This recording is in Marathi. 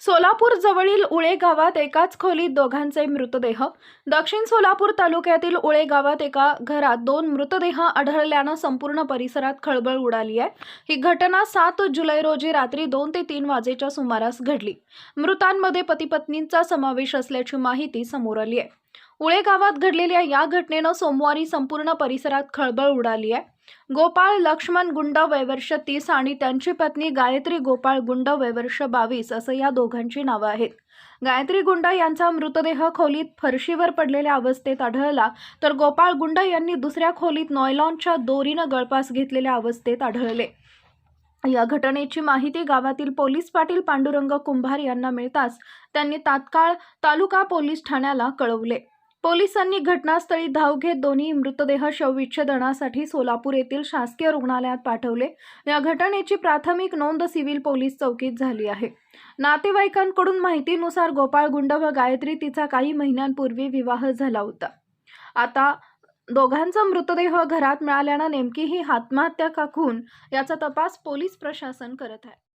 सोलापूर जवळील उळे गावात एकाच खोलीत दोघांचे मृतदेह. दक्षिण सोलापूर तालुक्यातील उळे गावात एका घरात दोन मृतदेह आढळल्यानं संपूर्ण परिसरात खळबळ उडाली आहे. ही घटना सात जुलै रोजी रात्री दोन ते तीन वाजेच्या सुमारास घडली. मृतांमध्ये पतीपत्नींचा समावेश असल्याची माहिती समोर आली आहे. उळे गावात घडलेल्या या घटनेनं सोमवारी संपूर्ण परिसरात खळबळ उडाली आहे. गोपाळ लक्ष्मण गुंड वैवर्ष तीस आणि त्यांची पत्नी गायत्री गोपाळ गुंड वैवर्ष बावीस असं या दोघांची नावं आहेत. गायत्री गुंड यांचा मृतदेह खोलीत फरशीवर पडलेल्या अवस्थेत आढळला तर गोपाळ गुंड यांनी दुसऱ्या खोलीत नॉयलॉनच्या दोरीनं गळपास घेतलेल्या अवस्थेत आढळले. या घटनेची माहिती गावातील पोलीस पाटील पांडुरंग कुंभार यांना मिळताच त्यांनी तात्काळ तालुका पोलीस ठाण्याला कळवले. पोलिसांनी घटनास्थळी धाव घेत दोन्ही मृतदेह शवविच्छेदनासाठी सोलापूर येथील शासकीय रुग्णालयात पाठवले. या घटनेची प्राथमिक नोंद सिव्हिल पोलीस चौकीत झाली आहे. नातेवाईकांकडून माहितीनुसार गोपाळ गुंड व गायत्री तिचा काही महिन्यांपूर्वी विवाह झाला होता. आता दोघांचा मृतदेह घरात मिळाल्यानं नेमकी ही आत्महत्या का खून याचा तपास पोलीस प्रशासन करत आहे.